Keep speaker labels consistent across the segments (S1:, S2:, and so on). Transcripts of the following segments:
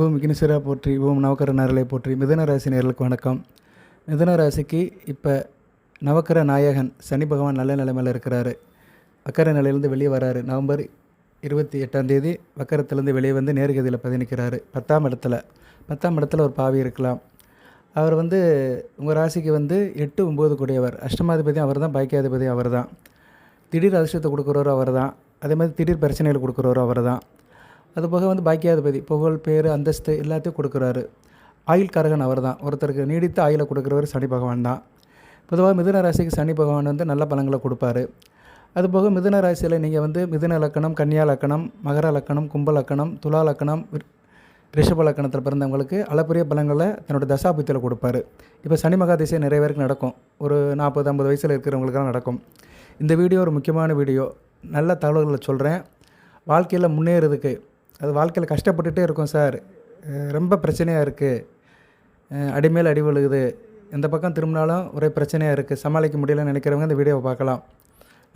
S1: ஓம் விக்னேஸ்வரா போற்றி ஓம் நவக்கர நேரலை போற்றி. மிதன ராசி நேர்களுக்கு வணக்கம். மிதன ராசிக்கு இப்போ நவக்கர நாயகன் சனி பகவான் நல்ல நிலைமையில் இருக்கிறாரு. வக்கர நிலையிலேருந்து வெளியே வராரு. நவம்பர் இருபத்தி எட்டாம் தேதி வக்கரத்துலேருந்து வெளியே வந்து நேர்கதியில் பதினிக்கிறாரு பத்தாம் இடத்துல. பத்தாம் இடத்துல ஒரு பாவி இருக்கலாம். அவர் வந்து உங்கள் ராசிக்கு வந்து எட்டு ஒம்பது கூடியவர். அஷ்டமாதிபதி அவர் தான் பாக்கியாதிபதி அவர் தான் திடீர் அதிர்ஷ்டத்தை கொடுக்குறவரும் அவர் தான் அதே மாதிரி திடீர் பிரச்சனைகள் கொடுக்குறவரும் அவர் தான் அதுபோக வந்து பாக்கியாதிபதி புகழ் பேர் அந்தஸ்து எல்லாத்தையும் கொடுக்குறாரு. ஆயுள் கரகன் அவர் தான் ஒருத்தருக்கு நீடித்த ஆயுளை கொடுக்குறவர் சனி பகவான் தான். பொதுவாக மிதுன ராசிக்கு சனி பகவான் வந்து நல்ல பலன்களை கொடுப்பாரு. அதுபோக மிதுன ராசியில் நீங்கள் வந்து மிதுன லக்கணம் கன்னியா லக்கணம் மகர லக்கணம் கும்ப லக்கணம் துலா லக்கணம் ரிஷப லக்கணத்தில் பிறந்தவங்களுக்கு அளப்பரிய பலங்களை தன்னோட தசாபுத்தியில் கொடுப்பாரு. இப்போ சனி மகா திசை நிறைய பேருக்கு நடக்கும். ஒரு நாற்பது ஐம்பது வயசில் இருக்கிறவங்களுக்கெல்லாம் நடக்கும். இந்த வீடியோ ஒரு முக்கியமான வீடியோ. நல்ல தகவல்களை சொல்கிறேன் வாழ்க்கையில் முன்னேறதுக்கு அது வாழ்க்கையில் கஷ்டப்பட்டுட்டே இருக்கும் சார். ரொம்ப பிரச்சனையாக இருக்குது அடிமேல் அடி விழுகுது. எந்த பக்கம் திரும்பினாலும் ஒரே பிரச்சனையாக இருக்குது சமாளிக்க முடியலன்னு நினைக்கிறவங்க இந்த வீடியோவை பார்க்கலாம்.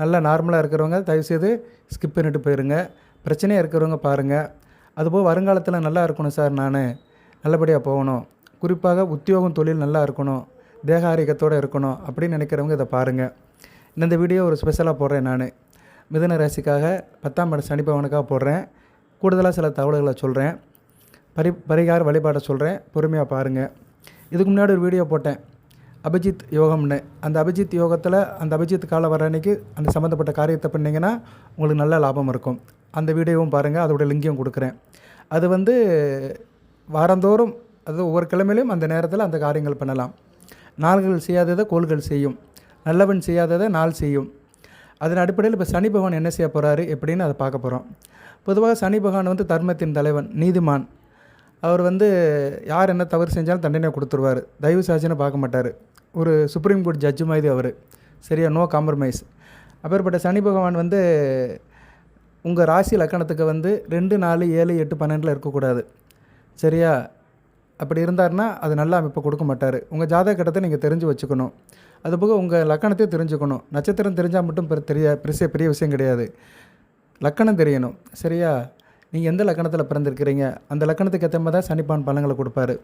S1: நல்லா நார்மலாக இருக்கிறவங்க தயவுசெய்து ஸ்கிப் பண்ணிட்டு போயிருங்க. பிரச்சனையாக இருக்கிறவங்க பாருங்கள் அதுபோல் வருங்காலத்தில் நல்லா இருக்கணும் சார் நான். நல்லபடியாக போகணும். குறிப்பாக உத்தியோகம் தொழில் நல்லா இருக்கணும். தேக ஆரோக்கியத்தோடு இருக்கணும் அப்படின்னு நினைக்கிறவங்க இதை பாருங்கள் இந்த வீடியோ ஒரு ஸ்பெஷலாக போடுறேன் நான். மிதன ராசிக்காக பத்தாம் இடம் சனிபவனுக்காக போடுறேன். கூடுதலாக சில தகவல்களை சொல்கிறேன் பரி பரிகார வழிபாடை சொல்கிறேன் பொறுமையாக பாருங்கள் இதுக்கு முன்னாடி ஒரு வீடியோ போட்டேன். அபிஜித் யோகம்னு. அந்த அபிஜித் யோகத்தில் அந்த அபிஜித் காலம் வர அன்னைக்கு அந்த சம்மந்தப்பட்ட காரியத்தை பண்ணிங்கன்னா உங்களுக்கு நல்ல லாபம் இருக்கும். அந்த வீடியோவும் பாருங்கள் அதோட லிங்கையும் கொடுக்குறேன். அது வந்து வாரந்தோறும் அது ஒவ்வொரு கிழமையிலும் அந்த நேரத்தில் அந்த காரியங்கள் பண்ணலாம். நாள்கள் செய்யாததை கோள்கள் செய்யும். நல்லவன் செய்யாததை நாள் செய்யும். அதன் அடிப்படையில் இப்போ சனி பகவான் என்ன செய்ய போகிறாரு எப்படின்னு அதை பார்க்க போகிறோம் பொதுவாக சனி பகவான் வந்து தர்மத்தின் தலைவன் நீதிமான். அவர் வந்து யார் என்ன தவறு செஞ்சாலும் தண்டனை கொடுத்துருவார். தயவு சாட்சின்னு பார்க்க மாட்டார். ஒரு சுப்ரீம் கோர்ட் ஜட்ஜு மாதிரி அவர். சரியா? நோ காம்ப்ரமைஸ் அப்பேற்பட்ட சனி பகவான் வந்து உங்கள் ராசி லக்கணத்துக்கு வந்து ரெண்டு நாலு ஏழு எட்டு பன்னெண்டில் இருக்கக்கூடாது. சரியா? அப்படி இருந்தாருன்னா அது நல்ல அமைப்பை கொடுக்க மாட்டார். உங்கள் ஜாதக கட்டத்தை நீங்கள் தெரிஞ்சு வச்சுக்கணும். அதுபோக உங்கள் லக்கணத்தையும் தெரிஞ்சுக்கணும். நட்சத்திரம் தெரிஞ்சால் மட்டும் பெரு- பெரிய பெரிய விஷயம் கிடையாது. லக்கணம் தெரியணும். சரியா? நீங்கள் எந்த லக்கணத்தில் பிறந்திருக்கிறீங்க? அந்த லக்கணத்துக்கு ஏற்ற மாதிரி தான் சனிப்பான் பலங்களை கொடுப்பாரு.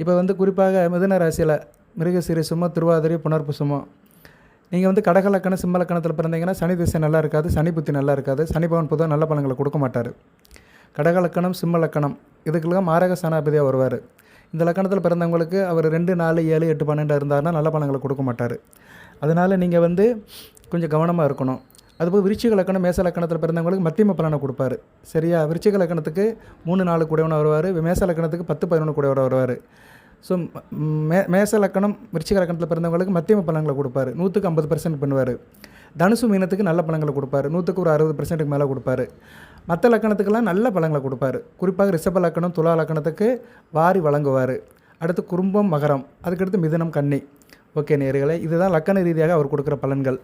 S1: இப்போ வந்து குறிப்பாக மிதுன ராசியில் மிருகசீரிசமோ புணர்ப்பு புனர்புசமோ நீங்கள் வந்து கடக லக்கணம் சிம்ம லக்கணத்தில் பிறந்தீங்கன்னா சனி திசை நல்லா இருக்காது சனி புத்தி நல்லா இருக்காது சனி பவன் நல்ல பலன்களை கொடுக்க மாட்டார். கடக லக்கணம் சிம்ம லக்கணம் இதுக்கெல்லாம் மாரக சனாபதியாக வருவார். இந்த லக்கணத்தில் பிறந்தவங்களுக்கு அவர் ரெண்டு நாலு ஏழு எட்டு பன்னெண்டு இருந்தாருன்னா நல்ல பலன்களை கொடுக்க மாட்டார். அதனால் நீங்கள் வந்து கொஞ்சம் கவனமாக இருக்கணும். அதுபோல் விருச்சிக லக்கணம் மேச லக்கணத்தில் பிறந்தவங்களுக்கு மத்தியம பலனை கொடுப்பாரு. சரியா? விருச்சிக லக்கணத்துக்கு மூணு நாலு கூடவன வருவார். மேச லக்கணத்துக்கு பத்து பதினொன்று கூடவன வருவார். ஸோ மே மேச லக்கணம் விருச்சிக லக்கணத்தில் பிறந்தவங்களுக்கு மத்தியம பலன்களை கொடுப்பாரு. நூற்றுக்கு ஐம்பது பர்சன்ட் பண்ணுவார். தனுசு மீனத்துக்கு நல்ல பழங்களை கொடுப்பாரு. நூற்றுக்கு ஒரு அறுபது பர்சன்ட்டுக்கு மேலே கொடுப்பாரு. மற்ற லக்கணத்துக்கெல்லாம் நல்ல பழங்களை கொடுப்பாரு. குறிப்பாக ரிஷப லக்கணம் துலா லக்கணத்துக்கு வாரி வழங்குவார். அடுத்து குறும்பம் மகரம் அதுக்கடுத்து மிதனம் கன்னி. ஓகே நேர்களை இதுதான் லக்கண ரீதியாக அவர் கொடுக்குற பலன்கள்.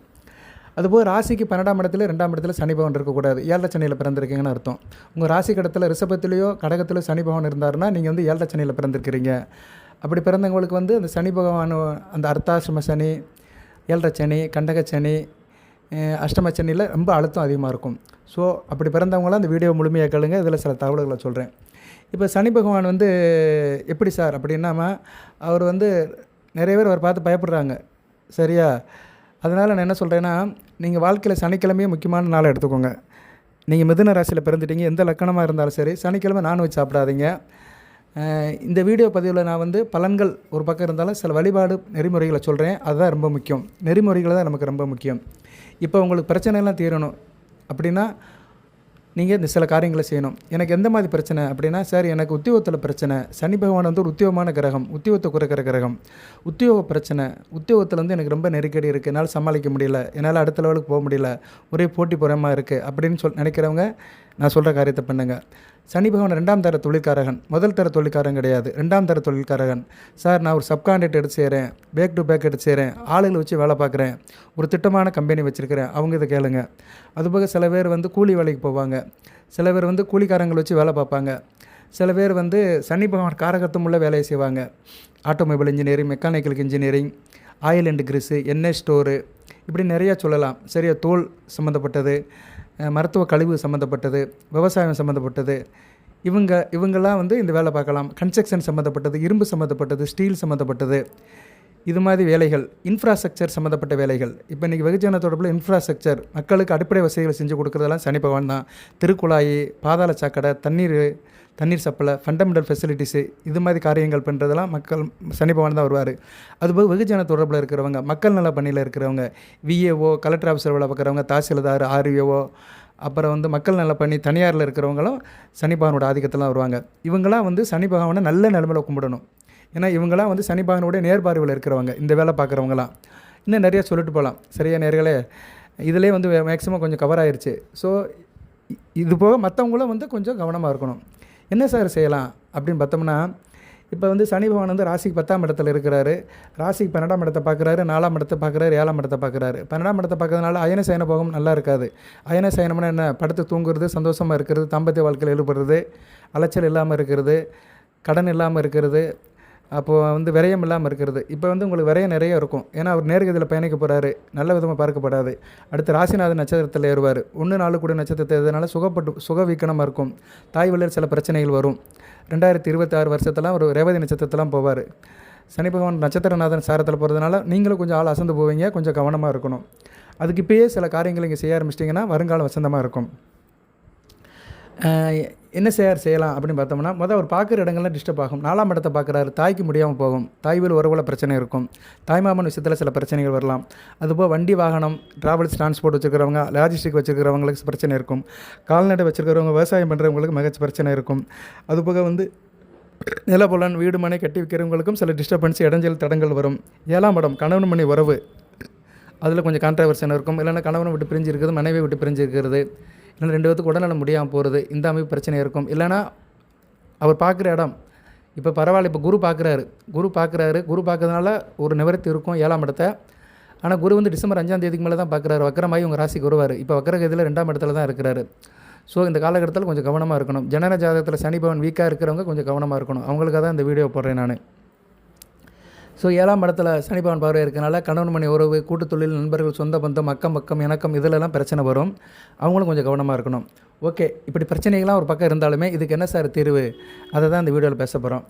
S1: அதுபோல் ராசிக்கு பன்னெண்டாம் இடத்துல ரெண்டாம் இடத்துல சனி பவன் இருக்கக்கூடாது. ஏழரை சனியில் பிறந்திருக்கீங்கன்னு அர்த்தம். உங்கள் ராசி கடத்தில் ரிஷபத்திலேயோ கடகத்திலோ சனி பவன் இருந்தாருன்னா நீங்கள் வந்து ஏழரை சனியில் பிறந்திருக்கிறீங்க. அப்படி பிறந்தவங்களுக்கு வந்து அந்த சனி பகவான் அந்த அர்த்தாசிரம சனி ஏழரை சனி கண்டக சனி அஷ்டம சனியில் ரொம்ப அழுத்தம் அதிகமாக இருக்கும். ஸோ அப்படி பிறந்தவங்களாம் அந்த வீடியோ முழுமையாக கேளுங்க. இதில் சில தகவல்களை சொல்கிறேன் இப்போ சனி பகவான் வந்து எப்படி சார்? அப்படின்னாம அவர் வந்து நிறைய பேர் அவர் பார்த்து பயப்படுறாங்க. சரியா? அதனால் நான் என்ன சொல்கிறேன்னா நீங்கள் வாழ்க்கையில் சனிக்கிழமையே முக்கியமான நாளை எடுத்துக்கோங்க. நீங்கள் மிதுன ராசியில் பிறந்துட்டீங்க எந்த லக்கணமாக இருந்தாலும் சரி சனிக்கிழமை நான்வெஜ் சாப்பிடாதீங்க. இந்த வீடியோ பதிவில் நான் வந்து பலன்கள் ஒரு பக்கம் இருந்தாலும் சில வழிபாடு நெறிமுறைகளை சொல்கிறேன் அதுதான் ரொம்ப முக்கியம். நெறிமுறைகளை தான் நமக்கு ரொம்ப முக்கியம். இப்போ உங்களுக்கு பிரச்சனைலாம் தீரணும். அப்படின்னா நீங்கள் இந்த சில காரியங்களை செய்யணும். எனக்கு எந்த மாதிரி பிரச்சனை அப்படின்னா சார் எனக்கு உத்தியோகத்தில் பிரச்சனை. சனி பகவான் வந்து ஒரு உத்தியோகமான கிரகம். உத்தியோகத்தை குறைக்கிற கிரகம். உத்தியோக பிரச்சனை. உத்தியோகத்தில் வந்து எனக்கு ரொம்ப நெருக்கடி இருக்குது என்னால் சமாளிக்க முடியல. என்னால் அடுத்த லெவலுக்கு போக முடியல. ஒரே போட்டி புறமா இருக்குது அப்படின்னு சொல் நினைக்கிறவங்க நான் சொல்கிற காரியத்தை பண்ணுங்கள் சனி பகவான் ரெண்டாம் தர தொழிற்காரகன் முதல் தர தொழிற்காரன் கிடையாது. ரெண்டாம் தர தொழிற்காரகன் சார் நான் ஒரு சப்கான்ட்ராக்ட் எடுத்து செய்கிறேன் பேக் டு பேக் எடுத்து செய்கிறேன் ஆளுகளை வச்சு வேலை பார்க்குறேன். ஒரு திட்டமான கம்பெனி வச்சுருக்கிறேன். அவங்க இதை கேளுங்க. அதுபோக சில பேர் வந்து கூலி வேலைக்கு போவாங்க. சில பேர் வந்து கூலிக்காரங்களை வச்சு வேலை பார்ப்பாங்க. சில பேர் வந்து சனி பகவான் காரகத்தம் உள்ள வேலையை செய்வாங்க. Automobile engineering mechanical engineering oil and grease எண்ணெய் ஸ்டோரு இப்படி நிறையா சொல்லலாம். சரியா தோல் சம்மந்தப்பட்டது மருத்துவ கழிவு சம்மந்தப்பட்டது விவசாயம் சம்மந்தப்பட்டது இவங்க இவங்கெல்லாம் வந்து இந்த வேலை பார்க்கலாம். கன்ஸ்ட்ரக்ஷன் சம்மந்தப்பட்டது இரும்பு சம்மந்தப்பட்டது ஸ்டீல் சம்மந்தப்பட்டது இது மாதிரி வேலைகள் இன்ஃப்ராஸ்ட்ரக்சர் சம்மந்தப்பட்ட வேலைகள். இப்போ இன்றைக்கி வெகுஜன தொடர்பில் இன்ஃப்ராஸ்ட்ரக்சர் மக்களுக்கு அடிப்படை வசதிகளை செஞ்சு கொடுக்குறதெல்லாம் சனி பகவான் தான். திருக்குழாய் பாதாள சாக்கடை தண்ணீர் தண்ணீர் சப்ளை ஃபண்டமெண்டல் ஃபெசிலிட்டிஸு இது மாதிரி காரியங்கள் பண்ணுறதெல்லாம் மக்கள் சனி தான் வருவார். அதுபோக வெகுஜன தொடர்பில் இருக்கிறவங்க மக்கள் நல பணியில் இருக்கிறவங்க விஏஓ கலெக்டர் ஆஃபீஸர் வேலை பார்க்குறவங்க தாசில்தார் ஆர்விஓ அப்புறம் வந்து மக்கள் நல பணி தனியாரில் இருக்கிறவங்களும் சனி பகவானோட ஆதிக்கத்தெல்லாம் வருவாங்க. இவங்களாம் வந்து சனி பகவானை நல்ல நிலமையில கும்பிடணும். ஏன்னா இவங்களாம் வந்து சனி பகவானுடைய நேர்பார்வையில் இருக்கிறவங்க இந்த வேலை பார்க்குறவங்களாம் இன்னும் நிறைய சொல்லிட்டு போகலாம். சரியா நேர்களே? இதிலே வந்து மேக்ஸிமம் கொஞ்சம் கவர் ஆயிடுச்சு ஸோ இது போக மற்றவங்களும் வந்து கொஞ்சம் கவனமாக இருக்கணும். என்ன சார் செய்யலாம் அப்படின்னு பார்த்தோம்னா இப்போ வந்து சனி பகவான் வந்து ராசிக்கு பத்தாம் இடத்துல இருக்கிறாரு. ராசிக்கு பன்னெண்டாம் இடத்தை பார்க்குறாரு நாலாம் இடத்தை பார்க்குறாரு ஏழாம் இடத்தை பார்க்குறாரு. பன்னெண்டாம் இடத்தை பார்க்கறதுனால அயன சயன போகம் நல்லா இருக்காது. அயன சயனம்னா என்ன? படுத்து தூங்குறது சந்தோஷமாக இருக்கிறது தம்பத்திய வாழ்க்கையில் ஈடுபடுறது அலைச்சல் இல்லாமல் இருக்கிறது கடன் இல்லாமல் இருக்கிறது அப்போது வந்து விரயம் இல்லாமல் இருக்கிறது. இப்போ வந்து உங்களுக்கு விரயம் நிறைய இருக்கும். ஏன்னா அவர் நேர்கதியில் பயணிக்க போகிறாரு நல்ல விதமாக பார்க்கப்படாது. அடுத்து ராசிநாதன் நட்சத்திரத்தில் ஏறுவார். ஒன்று நாலு கூட நட்சத்திரத்தை இதனால் சுகப்பட்டு சுக வீக்கணமாக இருக்கும். தாய் வழியில் சில பிரச்சனைகள் வரும். ரெண்டாயிரத்தி இருபத்தி ஆறு வருஷத்தெல்லாம் ஒரு ரேவதி நட்சத்திரத்தெல்லாம் போவார். சனி பகவான் நட்சத்திரநாதன் சாரத்தில் போகிறதுனால நீங்களும் கொஞ்சம் ஆள் அசந்து போவீங்க. கொஞ்சம் கவனமாக இருக்கணும். அதுக்கு இப்பயே சில காரியங்கள் இங்கே செய்ய ஆரம்பிச்சிட்டிங்கன்னா வருங்காலம் வசந்தமாக இருக்கும். என்ன செய்யார் செய்யலாம் அப்படின்னு பார்த்தோம்னா மொதல் அவர் பார்க்குற இடங்கள்லாம் டிஸ்டர்ப் ஆகும். நாலாம் இடத்தை பார்க்குறாரு. தாய்க்கு முடியாமல் போகும். தாய்வில் உறவுல பிரச்சனை இருக்கும். தாய்மாமன் விஷயத்தில் சில பிரச்சனைகள் வரலாம். அதுபோல் வண்டி வாகனம் ட்ராவல்ஸ் டிரான்ஸ்போர்ட் வச்சுருக்கிறவங்க லாஜிஸ்டிக் வச்சுருக்கிறவங்களுக்கு பிரச்சனை இருக்கும். கால்நடை வச்சுருக்கிறவங்க விவசாயம் பண்ணுறவங்களுக்கு மிகச்ச பிரச்சனை இருக்கும். அதுபோக வந்து நிலப்புலன் வீடு மனை கட்டி விற்கிறவங்களுக்கும் சில டிஸ்டர்பன்ஸ் இடைஞ்சல் தடங்கள் வரும். ஏழாம் இடம் கணவன் மணி உறவு. அதில் கொஞ்சம் கான்ட்ரவர்ஷன் இருக்கும். இல்லைன்னா கணவனை விட்டு பிரிஞ்சு இருக்கிறது மனைவி விட்டு பிரிஞ்சு இருக்கிறது. இல்லைன்னா ரெண்டு பேத்துக்கு உடல்நலம் முடியாமல் போகிறது இந்த அமைப்பு பிரச்சனை இருக்கும். இல்லைன்னா அவர் பார்க்குற இடம் இப்போ பரவாயில்ல இப்போ குரு பார்க்குறாரு. குரு பார்க்குறாரு. குரு பார்க்கறதுனால ஒரு நிவர்த்தி இருக்கும் ஏழாம் இடத்த. ஆனால் குரு வந்து டிசம்பர் அஞ்சாம் தேதிக்கு மேலே தான் பார்க்குறாரு. வக்கரமாகி உங்கள் ராசிக்கு வருவார். இப்போ வக்கரகதியில் ரெண்டாம் இடத்துல தான் இருக்கிறாரு. ஸோ இந்த காலகட்டத்தில் கொஞ்சம் கவனமாக இருக்கணும். ஜனன ஜாதகத்தில் சனி பவன் வீக்காக இருக்கிறவங்க கொஞ்சம் கவனமாக இருக்கணும். அவங்களுக்காக தான் இந்த வீடியோ போடுறேன் நான். ஸோ ஏழாம் இடத்துல சனிபவன் பார்வை இருக்கனால கணவன் மணி உறவு கூட்டுத் தொழில் நண்பர்கள் சொந்த பந்தம் அக்கம் பக்கம் இணக்கம் இதிலெல்லாம் பிரச்சனை வரும். அவங்களும் கொஞ்சம் கவனமாக இருக்கணும். ஓகே இப்படி பிரச்சனைகள்லாம் ஒரு பக்கம் இருந்தாலுமே இதுக்கு என்ன சார் தீர்வு? அதை தான் இந்த வீடியோவில் பேச போகிறோம்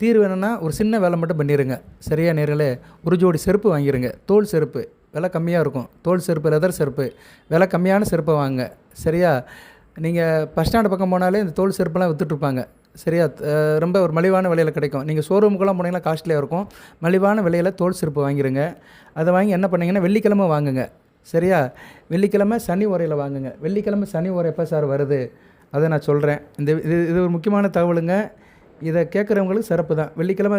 S1: தீர்வு என்னென்னா ஒரு சின்ன வேலை மட்டும் பண்ணிடுங்க சரியாக நேரில் ஒரு ஜோடி செருப்பு வாங்கிடுங்க தோல் செருப்பு விலை கம்மியாக இருக்கும். தோல் செருப்பு லெதர் செருப்பு விலை கம்மியான செருப்பை வாங்க சரியா? நீங்கள் பஸ் ஸ்டாண்டு பக்கம் போனாலே இந்த தோல் செருப்பெல்லாம் விற்றுட்ருப்பாங்க சரியா? ரொம்ப ஒரு மலிவான விலையில் கிடைக்கும். நீங்கள் ஷோரூமுக்கெல்லாம் போனீங்கன்னா காஸ்ட்லியாக இருக்கும். மலிவான விலையில் தோல் செருப்பு வாங்கிடுங்க அதை வாங்கி என்ன பண்ணீங்கன்னா வெள்ளிக்கிழமை வாங்குங்க. சரியா? வெள்ளிக்கிழமை சனி உரையில் வாங்குங்க. வெள்ளிக்கிழமை சனி உரை எப்போ சார் வருது? அதை நான் சொல்கிறேன் இந்த இது இது ஒரு முக்கியமான தகவலுங்க. இதை கேட்குறவங்களுக்கு சிறப்பு தான். வெள்ளிக்கிழமை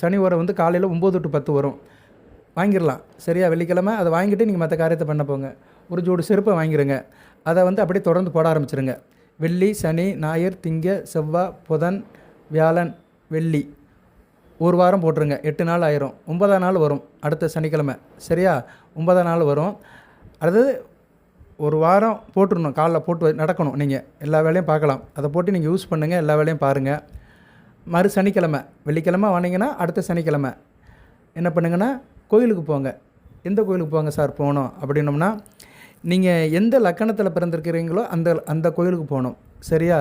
S1: சனி உரை வந்து காலையில் ஒம்பது டு பத்து வரும். வாங்கிடலாம். சரியா? வெள்ளிக்கிழமை அதை வாங்கிட்டு நீங்கள் மற்ற காரியத்தை பண்ண போங்க. ஒரு ஜோடி செருப்பை வாங்கிடுங்க அதை வந்து அப்படியே தொடர்ந்து போட ஆரம்பிச்சிருங்க. வெள்ளி சனி ஞாயிறு திங்க செவ்வாய் புதன் வியாழன் வெள்ளி. ஒரு வாரம் போட்டுருங்க. எட்டு நாள் ஆயிரும். ஒன்பதாம் நாள் வரும். அடுத்த சனிக்கிழமை. சரியா? ஒன்பதாம் நாள் வரும். அடுத்தது ஒரு வாரம் போட்டுடணும். காலைல போட்டு நடக்கணும் நீங்கள் எல்லா வேலையும் பார்க்கலாம். அதை போட்டு நீங்கள் யூஸ் பண்ணுங்கள் எல்லா வேலையும் பாருங்கள் மறு சனிக்கிழமை. வெள்ளிக்கிழமை வந்தீங்கன்னா அடுத்த சனிக்கிழமை. என்ன பண்ணுங்கன்னா கோயிலுக்கு போங்க. எந்த கோயிலுக்கு போங்க சார்? போகணும். அப்படின்னோம்னா நீங்கள் எந்த லக்கணத்தில் பிறந்திருக்கிறீங்களோ அந்த அந்த கோயிலுக்கு போகணும். சரியா?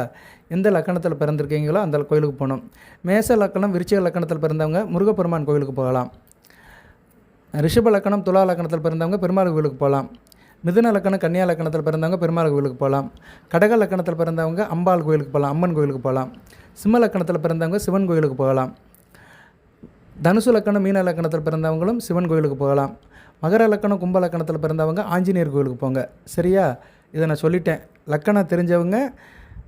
S1: எந்த லக்கணத்தில் பிறந்திருக்கீங்களோ அந்த கோயிலுக்கு போகணும். மேச லக்கணம் விருச்சிக லக்கணத்தில் பிறந்தவங்க முருகப்பெருமான் கோயிலுக்கு போகலாம். ரிஷப லக்கணம் துலா லக்கணத்தில் பிறந்தவங்க பெருமாள் கோயிலுக்கு போகலாம். மிதுன லக்கணம் கன்னியா லக்கணத்தில் பிறந்தவங்க பெருமாள் கோயிலுக்கு போகலாம். கடக லக்கணத்தில் பிறந்தவங்க அம்பாள் கோயிலுக்கு போகலாம் அம்மன் கோயிலுக்கு போகலாம். சிம்ம லக்கணத்தில் பிறந்தவங்க சிவன் கோயிலுக்கு போகலாம். தனுசு லக்கணம் மீன லக்கணத்தில் பிறந்தவங்களும் சிவன் கோயிலுக்கு போகலாம். மகர லக்கணம் கும்ப லக்கணத்தில் பிறந்தவங்க ஆஞ்சநேயர் கோயிலுக்கு போங்க. சரியா? இதை நான் சொல்லிட்டேன். லக்கணம் தெரிஞ்சவங்க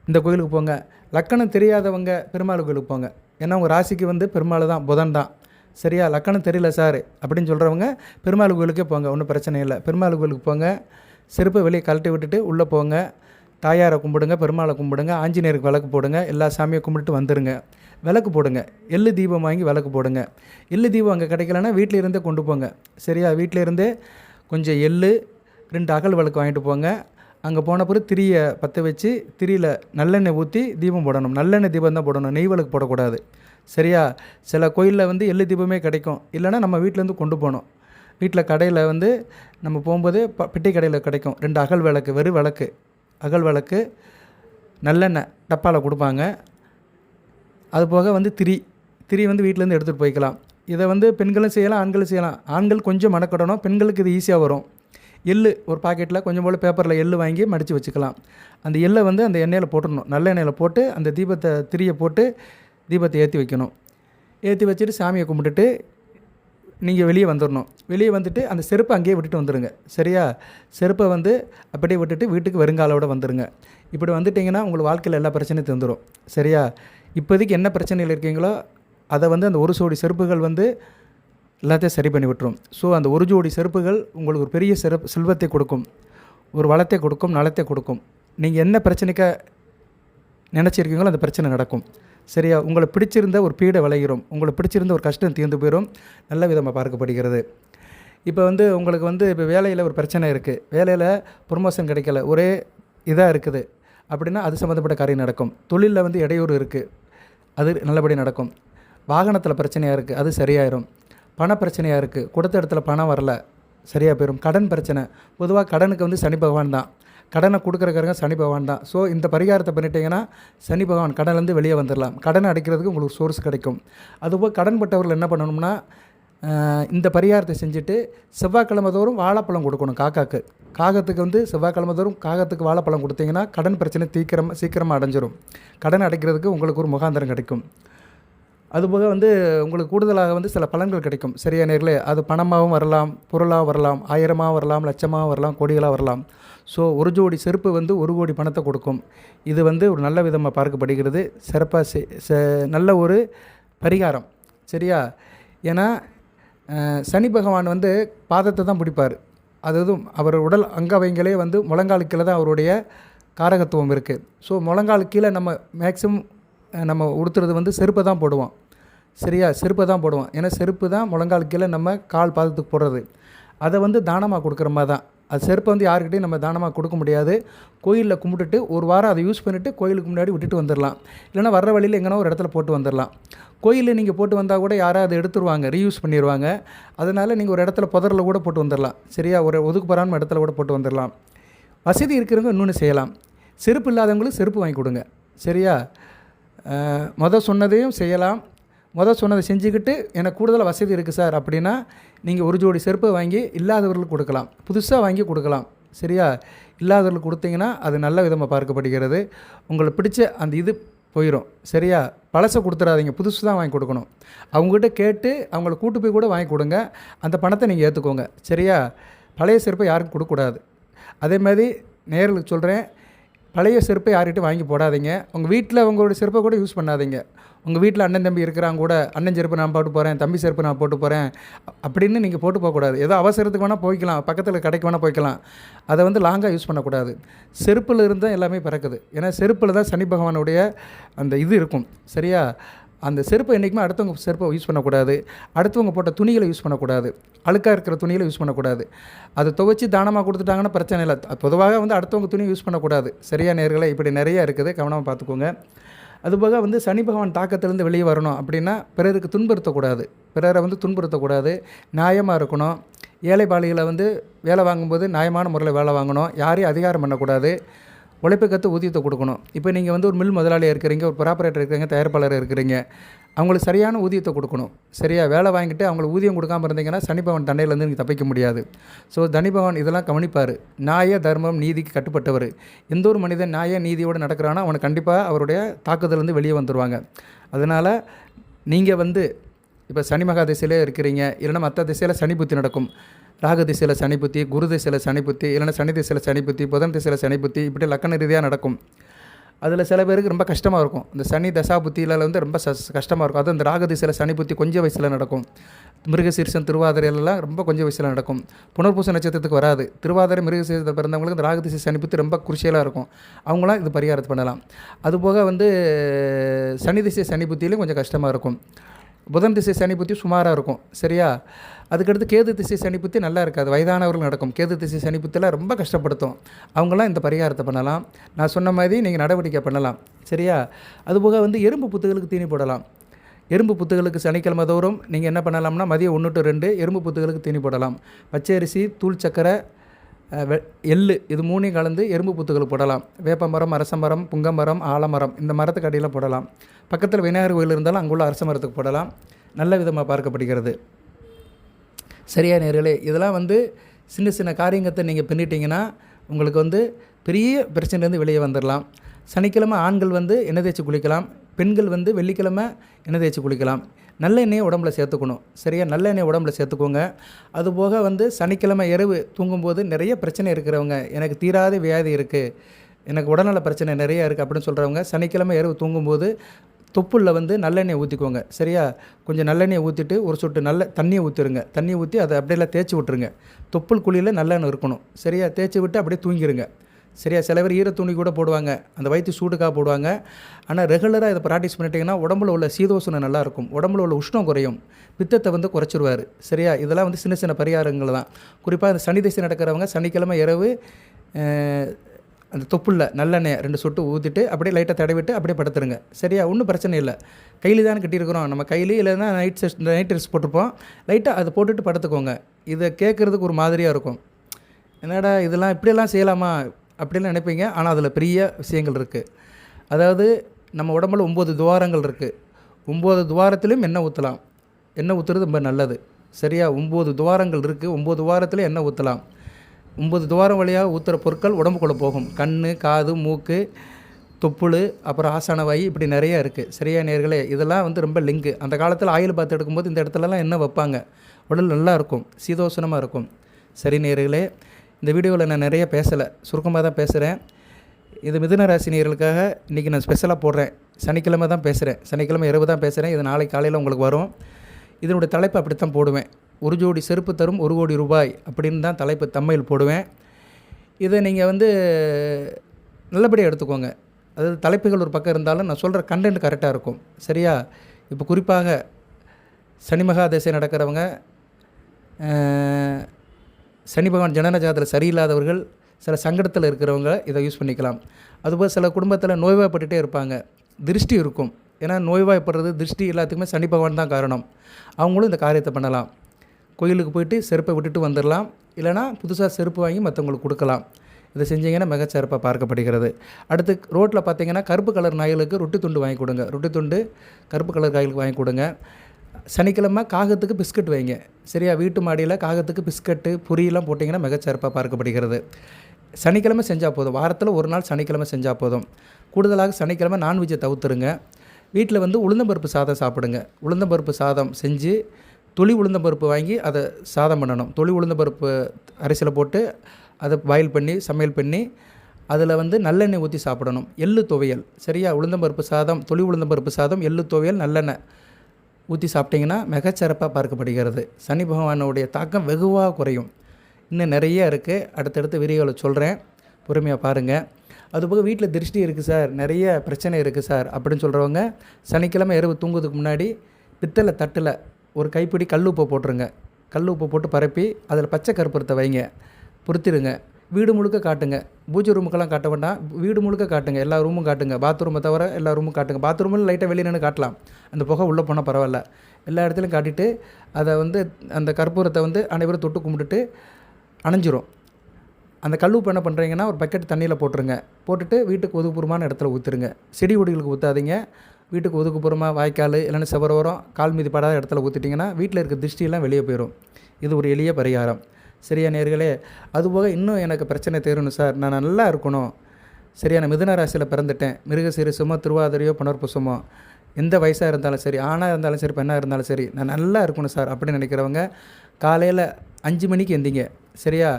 S1: இந்த கோயிலுக்கு போங்க. லக்கணம் தெரியாதவங்க பெருமாள் கோயிலுக்கு போங்க. ஏன்னா உங்கள் ராசிக்கு வந்து பெருமாள் தான் புதன் தான். சரியா? லக்கணம் தெரியல சார். அப்படின்னு சொல்கிறவங்க பெருமாள் கோயிலுக்கே போங்க. ஒன்றும் பிரச்சனை இல்லை. பெருமாள் கோயிலுக்கு போங்க. செருப்பை வெளியே கழட்டி விட்டுட்டு உள்ளே போங்க. தாயாரை கும்பிடுங்க பெருமாளை கும்பிடுங்க ஆஞ்சநேயருக்கு விளக்கு போடுங்க. எல்லா சாமியை கும்பிட்டு வந்துடுங்க விளக்கு போடுங்க. எள்ளு தீபம் வாங்கி விளக்கு போடுங்க. எள்ளு தீபம் அங்கே கிடைக்கலன்னா வீட்டில் இருந்தே கொண்டு போங்க. சரியா? வீட்டில் இருந்தே கொஞ்சம் எள்ளு ரெண்டு அகல் விளக்கு வாங்கிட்டு போங்க. அங்கே போன பிறகு திரியை பற்ற வச்சு திரியில் நல்லெண்ணெய் ஊற்றி தீபம் போடணும். நல்லெண்ணெய் தீபம் தான் போடணும். நெய் விளக்கு போடக்கூடாது. சரியா? சில கோயிலில் வந்து எள்ளு தீபமே கிடைக்கும். இல்லைன்னா நம்ம வீட்டிலேருந்து கொண்டு போகணும். வீட்டில் கடையில் வந்து நம்ம போகும்போது ப பெட்டி கடையில் கிடைக்கும். ரெண்டு அகல் விளக்கு வெறும் விளக்கு. அகல் விளக்கு நல்லெண்ணெய் டப்பாவில் கொடுப்பாங்க. அது போக வந்து திரி திரி வந்து வீட்டிலேருந்து எடுத்துகிட்டு போய்க்கலாம். இதை வந்து பெண்களும் செய்யலாம் ஆண்களும் செய்யலாம். ஆண்கள் கொஞ்சம் மணக்கடணும் பெண்களுக்கு இது ஈஸியாக வரும். எள்ளு ஒரு பாக்கெட்டில் கொஞ்சம் போல் பேப்பரில் எள் வாங்கி மடித்து வச்சுக்கலாம். அந்த எள்ளை வந்து அந்த எண்ணெயில் போட்டுடணும். நல்ல எண்ணெயில் போட்டு அந்த தீபத்தை திரியை போட்டு தீபத்தை ஏற்றி வைக்கணும். ஏற்றி வச்சுட்டு சாமியை கும்பிட்டுட்டு நீங்கள் வெளியே வந்துடணும். வெளியே வந்துட்டு அந்த செருப்பை அங்கேயே விட்டுட்டு வந்துடுங்க சரியா? செருப்பை வந்து அப்படியே விட்டுட்டு வீட்டுக்கு வருங்காலோடு வந்துடுங்க இப்படி வந்துட்டிங்கன்னா உங்களுக்கு வாழ்க்கையில் எல்லா பிரச்சனையும் தந்துடும் சரியா? இப்போதைக்கு என்ன பிரச்சனையில் இருக்கீங்களோ அதை வந்து அந்த ஒரு சோடி செருப்புகள் வந்து எல்லாத்தையும் சரி பண்ணி விட்டுரும். ஸோ அந்த ஒரு ஜோடி செருப்புகள் உங்களுக்கு ஒரு பெரிய சிறப்பு செல்வத்தை கொடுக்கும். ஒரு வளத்தை கொடுக்கும் நலத்தை கொடுக்கும். நீங்கள் என்ன பிரச்சனைக்க நினச்சிருக்கீங்களோ அந்த பிரச்சனை நடக்கும். சரியா? உங்களை பிடிச்சிருந்த ஒரு பீடை விளைகிறோம் உங்களை பிடிச்சிருந்த ஒரு கஷ்டம் தீர்ந்து போயிடும் நல்ல விதமாக பார்க்கப்படுகிறது. இப்போ வந்து உங்களுக்கு வந்து இப்போ வேலையில் ஒரு பிரச்சனை இருக்குது வேலையில் ப்ரொமோஷன் கிடைக்கல. ஒரே இதாக இருக்குது. அப்படின்னா அது சம்மந்தப்பட்ட காரியம் நடக்கும். தொழிலில் வந்து இடையூறு இருக்குது அது நல்லபடி நடக்கும். வாகனத்தில் பிரச்சனையாக இருக்குது அது சரியாயிரும். பண பிரச்சனையாக இருக்குது கொடுத்த இடத்துல பணம் வரல சரியாக போயிடும் கடன் பிரச்சனை பொதுவாக கடனுக்கு வந்து சனி பகவான் தான். கடனை கொடுக்குறக்காரங்க சனி பகவான் தான். ஸோ இந்த பரிகாரத்தை பண்ணிட்டீங்கன்னா சனி பகவான் கடன்லேருந்து வெளியே வந்துடலாம் கடனை அடைக்கிறதுக்கு உங்களுக்கு சோர்ஸ் கிடைக்கும். அதுபோல் கடன் பட்டவர்கள் என்ன பண்ணணும்னா இந்த பரிகாரத்தை செஞ்சுட்டு செவ்வாய்க்கிழமை தோறும் வாழைப்பழம் கொடுக்கணும் காக்காக்கு. காகத்துக்கு வந்து செவ்வாய்க்கிழமை தோறும் காகத்துக்கு வாழைப்பழம் கொடுத்தீங்கன்னா கடன் பிரச்சனை சீக்கிரமாக சீக்கிரமாக அடைஞ்சிரும். கடன் அடைக்கிறதுக்கு உங்களுக்கு ஒரு முகாந்திரம் கிடைக்கும். அதுபோக வந்து உங்களுக்கு கூடுதலாக வந்து சில பலன்கள் கிடைக்கும். சரியா நேர்களே? அது பணமாகவும் வரலாம் பொருளாக வரலாம் ஆயிரமாக வரலாம் லட்சமாக வரலாம் கோடிகளாக வரலாம். ஸோ ஒரு ஜோடி செருப்பு வந்து ஒரு கோடி பணத்தை கொடுக்கும். இது வந்து ஒரு நல்ல விதமாக பார்க்கப்படுகிறது. சிறப்பாக செ- நல்ல ஒரு பரிகாரம். சரியா? ஏன்னா சனி பகவான் வந்து பாதத்தை தான் பிடிப்பார். அதாவது அவர் உடல் அங்கவைங்களே வந்து முழங்கால் கீழே தான் அவருடைய காரகத்துவம் இருக்குது ஸோ முழங்கால் கீழே நம்ம மேக்ஸிமம் நம்ம உடுத்துறது வந்து செருப்பை தான் போடுவோம். சரியா? செருப்பை தான் போடுவோம். ஏன்னா செருப்பு தான் முழங்கால் கீழே நம்ம கால் பாதத்துக்கு போடுறது. அதை வந்து தானமாக கொடுக்குற மாதிரி தான். அது செருப்பை வந்து யாருக்கிட்டையும் நம்ம தானமாக கொடுக்க முடியாது. கோயிலில் கும்பிட்டுட்டு ஒரு வாரம் அதை யூஸ் பண்ணிவிட்டு கோயிலுக்கு முன்னாடி விட்டுட்டு வந்துடலாம் இல்லைன்னா வர்ற வழியில் எங்கன்னா ஒரு இடத்துல போட்டு வந்துடலாம் கோயிலில் நீங்கள் போட்டு வந்தால் கூட யாராவது அதை எடுத்துருவாங்க ரீயூஸ் பண்ணிடுவாங்க அதனால் நீங்கள் ஒரு இடத்துல புதரில் கூட போட்டு வந்துடலாம் சரியா? ஒரு ஒதுக்குப்புறான இடத்துல கூட போட்டு வந்துடலாம் வசதி இருக்கிறவங்க இன்னொன்று செய்யலாம். செருப்பு இல்லாதவங்களுக்கு செருப்பு வாங்கி கொடுங்க. சரியா? மொதல் சொன்னதையும் செய்யலாம். மொதல் சொன்னதை செஞ்சுக்கிட்டு எனக்கு கூடுதல் வசதி இருக்குது சார் அப்படின்னா நீங்கள் ஒரு ஜோடி செருப்பை வாங்கி இல்லாதவர்களுக்கு கொடுக்கலாம். புதுசாக வாங்கி கொடுக்கலாம். சரியா? இல்லாதவர்களுக்கு கொடுத்தீங்கன்னா அது நல்ல விதமாக பார்க்கப்படுகிறது. உங்களுக்கு பிடிச்ச அந்த இது போயிடும் சரியா? பழசை கொடுத்துடாதீங்க. புதுசு தான் வாங்கி கொடுக்கணும். அவங்ககிட்ட கேட்டு அவங்கள கூட்டு போய் கூட வாங்கி கொடுங்க. அந்த பணத்தை நீங்கள் ஏற்றுக்கோங்க. சரியா? பழைய செருப்பை யாருக்கும் கொடுக்கக்கூடாது. அதே மாதிரி நேர்களுக்கு சொல்கிறேன். பழைய செருப்பை யார்கிட்டையும் வாங்கி போடாதீங்க. உங்கள் வீட்டில் உங்களோட செருப்பை கூட யூஸ் பண்ணாதீங்க. உங்கள் வீட்டில் அண்ணன் தம்பி இருக்கிறாங்க கூட அண்ணன் செருப்பு நான் போட்டு போகிறேன் தம்பி செருப்பு நான் போட்டு போகிறேன் அப்படின்னு நீங்கள் போட்டு போகக்கூடாது ஏதோ அவசரத்துக்கு வேணால் போய்க்கலாம் பக்கத்தில் கடைக்கு வேணால் போய்க்கலாம். அதை வந்து லாங்காக யூஸ் பண்ணக்கூடாது செருப்பில் இருந்தால் எல்லாமே பிறக்குது. ஏன்னா செருப்பில் தான் சனி பகவானுடைய அந்த இது இருக்கும். சரியா? அந்த செருப்பை என்றைக்குமே அடுத்தவங்க செருப்பை யூஸ் பண்ணக்கூடாது அடுத்தவங்க போட்ட துணிகளை யூஸ் பண்ணக்கூடாது அழுக்காக இருக்கிற துணிகளை யூஸ் பண்ணக்கூடாது அதை துவைச்சி தானமாக கொடுத்துட்டாங்கன்னா பிரச்சனை இல்லை. பொதுவாக வந்து அடுத்தவங்க துணி யூஸ் பண்ணக்கூடாது சரியா நேர்களை? இப்படி நிறையா இருக்குது. கவனமாக பார்த்துக்கோங்க. அதுபோக வந்து சனி பகவான் தாக்கத்திலேருந்து வெளியே வரணும் அப்படின்னா பிறருக்கு துன்புறுத்தக்கூடாது. பிறரை வந்து துன்புறுத்தக்கூடாது. நியாயமாக இருக்கணும். ஏழை பாலிகளை வந்து வேலை வாங்கும்போது நியாயமான முறையில் வேலை வாங்கணும். யாரையும் அதிகாரம் பண்ணக்கூடாது. உழைப்பை கற்று ஊதியத்தை கொடுக்கணும். இப்போ நீங்கள் வந்து ஒரு மில் முதலாளியாக இருக்கிறீங்க ஒரு ப்ராப்பரேட்டர் இருக்கிறீங்க தயாரிப்பாளர் இருக்கிறீங்க. அவங்களுக்கு சரியான ஊதியத்தை கொடுக்கணும். சரியாக வேலை வாங்கிட்டு அவங்களுக்கு ஊதியம் கொடுக்காம இருந்தீங்கன்னா சனிபவன் தண்டையிலேருந்து நீங்கள் தப்பிக்க முடியாது. ஸோ தனிபவன் இதெல்லாம் கவனிப்பார். நியாய தர்மம் நீதிக்கு கட்டுப்பட்டவர். எந்த ஒரு மனிதன் நியாய நீதியோடு நடக்கிறானோ அவனுக்கு கண்டிப்பாக அவருடைய தாக்குதலேருந்து வெளியே வந்துடுவாங்க அதனால் நீங்கள் வந்து இப்போ சனி மகா திசையிலே இருக்கிறீங்க. இல்லைன்னா மற்ற திசையில் சனி புத்தி நடக்கும். ராகு திசையில் சனி புத்தி குரு திசையில் சனி புத்தி இல்லைன்னா சனி திசையில் சனி புத்தி புதன் திசையில் சனி புத்தி இப்படி லக்கண ரீதியாக நடக்கும். அதில் சில பேருக்கு ரொம்ப கஷ்டமாக இருக்கும். இந்த சனி தசா புத்தியில வந்து ரொம்ப சஸ் கஷ்டமாக இருக்கும். அதுவும் இந்த ராகதிசையில் சனி புத்தி கொஞ்சம் வயசில் நடக்கும். மிருகசீர்ஷம் திருவாதிரையிலலாம் ரொம்ப கொஞ்சம் வயசில் நடக்கும். புனர்பூச நட்சத்திரத்துக்கு வராது. திருவாதிரை மிருகசீரத்தில் பிறந்தவங்களுக்கு இந்த ராகதிசை சனி புத்தி ரொம்ப குருஷியலாக இருக்கும். அவங்களாம் இது பரிகாரத்து பண்ணலாம். அதுபோக வந்து சனி திசை சனி புத்தியிலையும் கொஞ்சம் கஷ்டமாக இருக்கும். புதன் திசை சனி புத்தி சுமாராக இருக்கும். சரியா? அதுக்கடுத்து கேது திசை சனி புத்தி நல்லா இருக்காது. வயதானவர்கள் நடக்கும். கேது திசை சனி புத்திலாம் ரொம்ப கஷ்டப்படுத்தும். அவங்களாம் இந்த பரிகாரத்தை பண்ணலாம். நான் சொன்ன மாதிரி நீங்கள் நடவடிக்கை பண்ணலாம். சரியா? அதுபோக வந்து எறும்பு புத்துகளுக்கு தீனி போடலாம். எறும்பு புத்துகளுக்கு சனிக்கிழமை தோறும் நீங்கள் என்ன பண்ணலாம்னா மதியம் ஒன்று டு ரெண்டு எறும்பு புத்துகளுக்கு தீனி போடலாம். பச்சை அரிசி தூள் சக்கரை வெ எள்ளு இது மூணையும் கலந்து எறும்பு புத்துகள் போடலாம். வேப்பமரம் அரசமரம் புங்கமரம் மரம் ஆலமரம் இந்த மரத்துக்கு அடியில் போடலாம். பக்கத்தில் விநாயகர் கோயில் இருந்தாலும் அங்குள்ள அரச மரத்துக்கு போடலாம். நல்ல விதமாக பார்க்கப்படுகிறது. சரியா நேர்களே இதெல்லாம் வந்து சின்ன சின்ன காரியங்கத்தை நீங்கள் பண்ணிட்டீங்கன்னா உங்களுக்கு வந்து பெரிய பிரச்சனைலேருந்து வெளியே வந்துடலாம் சனிக்கிழமை ஆண்கள் வந்து எண்ணெய் தேய்ச்சி குளிக்கலாம். பெண்கள் வந்து வெள்ளிக்கிழமை எண்ணெய் தேய்ச்சி குளிக்கலாம். நல்ல எண்ணெயை உடம்புல சேர்த்துக்கணும். சரியா? நல்ல எண்ணெய் உடம்புல சேர்த்துக்கோங்க. அதுபோக வந்து சனிக்கிழமை இரவு தூங்கும்போது நிறைய பிரச்சனை இருக்கிறவங்க எனக்கு தீராத வியாதி இருக்குது எனக்கு உடல்நல பிரச்சனை நிறைய இருக்குது அப்படின்னு சொல்கிறவங்க சனிக்கிழமை இரவு தூங்கும்போது தொப்புளில் வந்து நல்லெண்ணெய் ஊற்றிக்கோங்க. சரியா? கொஞ்சம் நல்லெண்ணெய் ஊற்றிட்டு ஒரு சொட்டு நல்ல தண்ணியை ஊற்றிடுங்க தண்ணியை ஊற்றி அதை அப்படியெல்லாம் தேய்ச்சி விட்ருங்க தொப்புள் குழியில் நல்லெண்ணெய் இருக்கணும். சரியா? தேய்ச்சி விட்டு அப்படியே தூங்கிடுங்க சரியா? சில பேர் ஈர துணி கூட போடுவாங்க. அந்த வயிற்று சூடுக்காக போடுவாங்க. ஆனால் ரெகுலராக இதை ப்ராக்டிஸ் பண்ணிட்டீங்கன்னா உடம்புல உள்ள சீதோசனம் நல்லா இருக்கும். உடம்புல உள்ள உஷ்ணம் குறையும். பித்தத்தை வந்து குறைச்சிருவார். சரியா? இதெல்லாம் வந்து சின்ன சின்ன பரிகாரங்கள் தான். குறிப்பாக இந்த சனி திசை நடக்கிறவங்க சனிக்கிழமை இரவு அந்த தொப்புள்ள நல்லெண்ணெய் ரெண்டு சொட்டு ஊற்றிட்டு அப்படியே லைட்டாக தடவிட்டு அப்படியே படுத்துருங்க. சரியா? ஒன்றும் பிரச்சனை இல்லை. கையில் தான் கட்டியிருக்கிறோம். நம்ம கையிலே இல்லைன்னா நைட் செஸ் நைட் ட்ரெஸ் போட்டிருப்போம். லைட்டாக அதை போட்டுட்டு படுத்துக்கோங்க. இதை கேட்குறதுக்கு ஒரு மாதிரியாக இருக்கும். என்னடா இதெல்லாம் இப்படியெல்லாம் செய்யலாமா? அப்படிலாம் நினைப்பீங்க. ஆனால் அதில் பெரிய விஷயங்கள் இருக்குது அதாவது நம்ம உடம்புல ஒம்பது துவாரங்கள் இருக்குது ஒம்பது துவாரத்திலையும் எண்ணெய் ஊற்றலாம் எண்ணெய் ஊற்றுறது ரொம்ப நல்லது. சரியா? ஒம்பது துவாரங்கள் இருக்குது ஒம்பது துவாரத்தில் எண்ணெய் ஊற்றலாம் ஒம்பது துவாரம் வழியாக ஊற்றுற பொருட்கள் உடம்புக்குள்ளே போகும். கண் காது மூக்கு தொப்புள் அப்புறம் ஆசான வாய் இப்படி நிறைய இருக்குது சரியா நேர்களே இதெல்லாம் வந்து ரொம்ப லிங்கு. அந்த காலத்தில் ஆயில் பாத்து எடுக்கும்போது இந்த இடத்துலலாம் என்ன வைப்பாங்க? உடல் நல்லா இருக்கும் சீதோசனமாக இருக்கும். சரி நேர்களே இந்த வீடியோவில் நான் நிறைய பேசலை சுருக்கமாக தான் பேசுகிறேன். இது மிதுன ராசி நேர்களுக்காக இன்றைக்கி நான் ஸ்பெஷலாக போடுறேன். சனிக்கிழமை தான் பேசுகிறேன். சனிக்கிழமை இரவு தான் பேசுகிறேன். இது நாளைக்கு காலையில் உங்களுக்கு வரும். இதனுடைய தலைப்பு அப்படித்தான் போடுவேன். ஒரு ஜோடி செருப்பு தரும் ஒரு கோடி ரூபாய் அப்படின்னு தான் தலைப்பு தம்மையில் போடுவேன். இதை நீங்கள் வந்து நல்லபடியாக எடுத்துக்கோங்க. அதாவது தலைப்புகள் ஒரு பக்கம் இருந்தாலும் நான் சொல்கிற கண்டென்ட் கரெக்டாக இருக்கும். சரியா? இப்போ குறிப்பாக சனி மகா திசை நடக்கிறவங்க சனி பகவான் ஜனனஜாதத்தில் சரியில்லாதவர்கள் சில சங்கடத்தில் இருக்கிறவங்க இதை யூஸ் பண்ணிக்கலாம். அதுபோல் சில குடும்பத்தில் நோய்வாய்ப்பட்டுகிட்டே இருப்பாங்க. திருஷ்டி இருக்கும். ஏன்னா நோய்வாய்ப்படுறது திருஷ்டி எல்லாத்துக்குமே சனி பகவான் தான் காரணம். அவங்களும் இந்த காரியத்தை பண்ணலாம். கோயிலுக்கு போயிட்டு செருப்பை விட்டுட்டு வந்துடலாம். இல்லைனா புதுசாக செருப்பு வாங்கி மற்றவங்களுக்கு கொடுக்கலாம். இதை செஞ்சீங்கன்னா மிகச்சிறப்பாக பார்க்கப்படுகிறது. அடுத்து ரோட்டில் பார்த்தீங்கன்னா கருப்பு கலர் நாய்களுக்கு ரொட்டி துண்டு வாங்கி கொடுங்க. ரொட்டி துண்டு கருப்பு கலர் காய்களுக்கு வாங்கி கொடுங்க. சனிக்கிழமை காகத்துக்கு பிஸ்கட் வைங்க. சரியா? வீட்டு மாடியில் காகத்துக்கு பிஸ்கட்டு பொரியெல்லாம் போட்டிங்கன்னா மிகச்சிறப்பாக பார்க்கப்படுகிறது. சனிக்கிழமை செஞ்சால் போதும். வாரத்தில் ஒரு நாள் சனிக்கிழமை செஞ்சால் போதும். கூடுதலாக சனிக்கிழமை நான்வெஜ்ஜை தவிர்த்துருங்க. வீட்டில் வந்து உளுந்தம்பருப்பு சாதம் சாப்பிடுங்க. உளுந்தம்பருப்பு சாதம் செஞ்சு தொளி உளுந்தம்பருப்பு வாங்கி அதை சாதம் பண்ணணும். தொளி உளுந்தம்பருப்பு அரிசியில் போட்டு அதை பாயில் பண்ணி சமையல் பண்ணி அதில் வந்து நல்லெண்ணெய் ஊற்றி சாப்பிடணும். எள்ளு துவையல். சரியா? உளுந்தம்பருப்பு சாதம் தொளி உளுந்தம்பருப்பு சாதம் எள்ளு துவையல் நல்லெண்ணெய் ஊற்றி சாப்பிட்டிங்கன்னா மிகச்சிறப்பாக பார்க்கப்படுகிறது. சனி பகவானுடைய தாக்கம் வெகுவாக குறையும். இன்னும் நிறைய இருக்குது அடுத்தடுத்து வீடியோவில் சொல்கிறேன் பொறுமையாக பாருங்கள் அதுபோக வீட்டில் திருஷ்டி இருக்குது சார். நிறைய பிரச்சனை இருக்குது சார். அப்படின்னு சொல்கிறவங்க சனிக்கிழமை இரவு தூங்குறதுக்கு முன்னாடி பித்தளை தட்டில் ஒரு கைப்பிடி கல் உப்பை போட்டுருங்க. கல் உப்பை போட்டு பரப்பி அதில் பச்சை கருப்பூரத்தை வைங்க. பொருத்திடுங்க வீடு முழுக்க காட்டுங்க. பூஜை ரூமுக்கெல்லாம் காட்ட வேண்டாம். வீடு முழுக்க காட்டுங்க. எல்லா ரூமும் காட்டுங்க. பாத்ரூமை தவிர எல்லா ரூமும் காட்டுங்க. பாத்ரூமில் லைட்டாக வெளியே நின்று காட்டலாம். அந்த புகை உள்ளே போனால் பரவாயில்ல. எல்லா இடத்துலையும் காட்டிட்டு அதை வந்து அந்த கற்பூரத்தை வந்து அனைவரும் தொட்டு கும்பிட்டுட்டு அணைஞ்சிரும். அந்த கல்லுப்பு என்ன பண்ணுறீங்கன்னா ஒரு பக்கெட் தண்ணியில் போட்டுருங்க. போட்டுட்டு வீட்டுக்கு ஒதுபூர்வமான இடத்துல ஊற்றுருங்க. செடி கொடிகளுக்கு ஊற்றாதீங்க வீட்டுக்கு ஒதுக்குப்புறமாக வாய்க்கால் இல்லைன்னா செவரோரம் கால் மீதி படாத இடத்துல ஊற்றிட்டிங்கன்னா வீட்டில் இருக்க திருஷ்டியெல்லாம் வெளியே போயிடும் இது ஒரு எளிய பரிகாரம். சரியா நேர்களே? அதுபோக இன்னும் எனக்கு பிரச்சனை தீரணும் சார். நான் நல்லா இருக்கணும். சரியான மிதுன ராசியில் பிறந்துட்டேன். மிருகசீரிசமோ திருவாதிரையோ புனர்புசமோ எந்த வயசாக இருந்தாலும் சரி ஆணாக இருந்தாலும் சரி பெண்ணாக இருந்தாலும் சரி நான் நல்லா இருக்கணும் சார் அப்படின்னு நினைக்கிறவங்க காலையில் அஞ்சு மணிக்கு எந்திங்க. சரியா?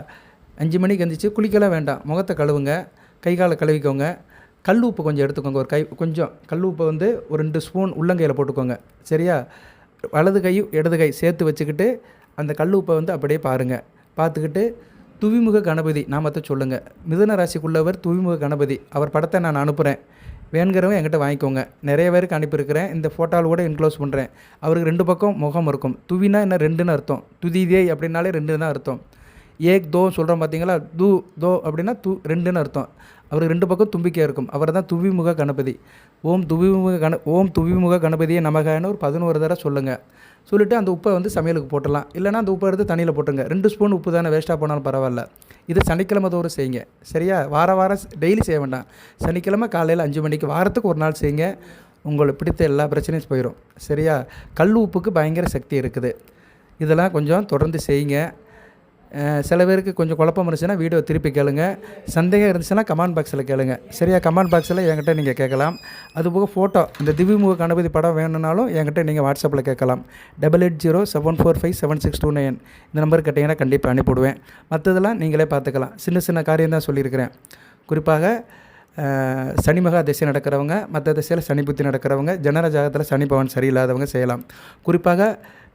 S1: அஞ்சு மணிக்கு எந்திரிச்சு குளிக்கலாம் வேண்டாம். முகத்தை கழுவுங்க. கை காலை கழுவிக்கோங்க. கல் உப்பு கொஞ்சம் எடுத்துக்கோங்க. ஒரு கை கொஞ்சம் கல் உப்பை வந்து ஒரு ரெண்டு ஸ்பூன் உள்ளங்கையில் போட்டுக்கோங்க. சரியா? வலது கையும் இடது கை சேர்த்து வச்சுக்கிட்டு அந்த கல் உப்பை வந்து அப்படியே பாருங்கள் பார்த்துக்கிட்டு துவிமுக கணபதி நாமத்தை சொல்லுங்கள் மிதுன ராசிக்குள்ளவர் துவிமுக கணபதி. அவர் படத்தை நான் அனுப்புகிறேன் வேணுங்கிறவங்க என்கிட்ட வாங்கிக்கோங்க. நிறைய பேருக்கு அனுப்பியிருக்கிறேன். இந்த ஃபோட்டோவில் கூட என்க்ளோஸ் பண்ணுறேன் அவருக்கு ரெண்டு பக்கம் முகம் இருக்கும். துவினா என்ன ரெண்டுன்னு அர்த்தம். துதிதே அப்படின்னாலே ரெண்டு தான் அர்த்தம். ஏக் தோ சொல்கிறோம் பார்த்தீங்களா து தோ அப்படின்னா து ரெண்டுன்னு அர்த்தம். அவருக்கு ரெண்டு பக்கம் தும்பிக்கை இருக்கும். அவர் தான் துவிமுக கணபதி. ஓம் துவிமுக கண ஓம் துவிமுக கணபதியை நமகான்னு ஒரு பதினோரு தடவை சொல்லுங்கள் சொல்லிவிட்டு அந்த உப்பை வந்து சமையலுக்கு போட்டலாம் இல்லைனா அந்த உப்பை எடுத்து தண்ணியில் போட்டுருங்க. ரெண்டு ஸ்பூன் உப்பு தானே வேஸ்ட்டாக போனாலும் பரவாயில்ல. இது சனிக்கிழமை தோறும் செய்யுங்க. சரியா? வார வாரம் டெய்லி செய்ய வேண்டாம். சனிக்கிழமை காலையில் அஞ்சு மணிக்கு வாரத்துக்கு ஒரு நாள் செய்யுங்க. உங்களுக்கு பிடித்த எல்லா பிரச்சனையும் போயிடும் சரியா? கல் உப்புக்கு பயங்கர சக்தி இருக்குது. இதெல்லாம் கொஞ்சம் தொடர்ந்து செய்யுங்க. சில பேருக்கு கொஞ்சம் குழப்பம் இருந்துச்சுன்னா வீடியோ திருப்பி கேளுங்க. சந்தேகம் இருந்துச்சுன்னா கமெண்ட் பாக்ஸில் கேளுங்க. சரியா கமெண்ட் பாக்ஸில் என்கிட்ட நீங்கள் கேட்கலாம். அதுபோக ஃபோட்டோ இந்த திவ்யமுக கணபதி படம் வேணும்னாலும் என்கிட்ட நீங்கள் வாட்ஸ்அப்பில் கேட்கலாம். Double eight zero seven four five seven six two nine இந்த நம்பர் கேட்டிங்கன்னா கண்டிப்பாக அனுப்பிவிடுவேன். மற்றதெல்லாம் நீங்களே பார்த்துக்கலாம். சின்ன சின்ன காரியம் தான் சொல்லியிருக்கிறேன். குறிப்பாக சனிமகா சனி மகா திசை நடக்கிறவங்க மற்ற திசையில் சனி புத்தி நடக்கிறவங்க ஜனரஜாகத்தில் சனி பவன் சரியில்லாதவங்க செய்யலாம். குறிப்பாக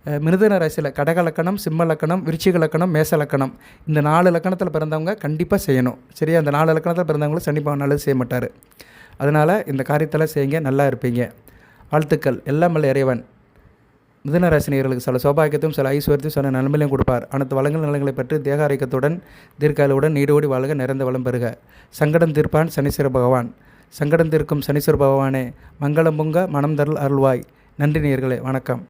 S1: மிருதன ராசியில் கடக லக்கணம் சிம்ம லக்கணம் விருச்சிக லக்கணம் மேச லக்கணம். இந்த நாலு லக்கணத்தில் பிறந்தவங்க கண்டிப்பாக செய்யணும். சரியா? அந்த நாலு லக்கணத்தில் பிறந்தவங்களும் சனி பவன் நல்லது செய்ய மாட்டார். அதனால் இந்த காரியத்தில் செய்யுங்க நல்லா இருப்பீங்க. வாழ்த்துக்கள். எல்லாம் வல்ல இறைவன். மிதுன ராசினியர்களுக்கு சில சௌபாகியத்தையும் சில ஐஸ்வர்யத்தையும் சில நன்மையிலையும் கொடுப்பார். அனைத்து வளங்கள் நலங்களை பெற்று தேக ஆரோக்கியத்துடன் தீர்க்காயுடன் நீடோடி வாழ்க நிறைந்த வளம் பெறுக. சங்கடம் தீர்ப்பான் சனீஸ்வர பகவான். சங்கடம் தீர்க்கும் சனீஸ்வர பகவானே மங்களம் பொங்க மனம் தருள் அருள்வாய். நன்றி நேயர்களே வணக்கம்.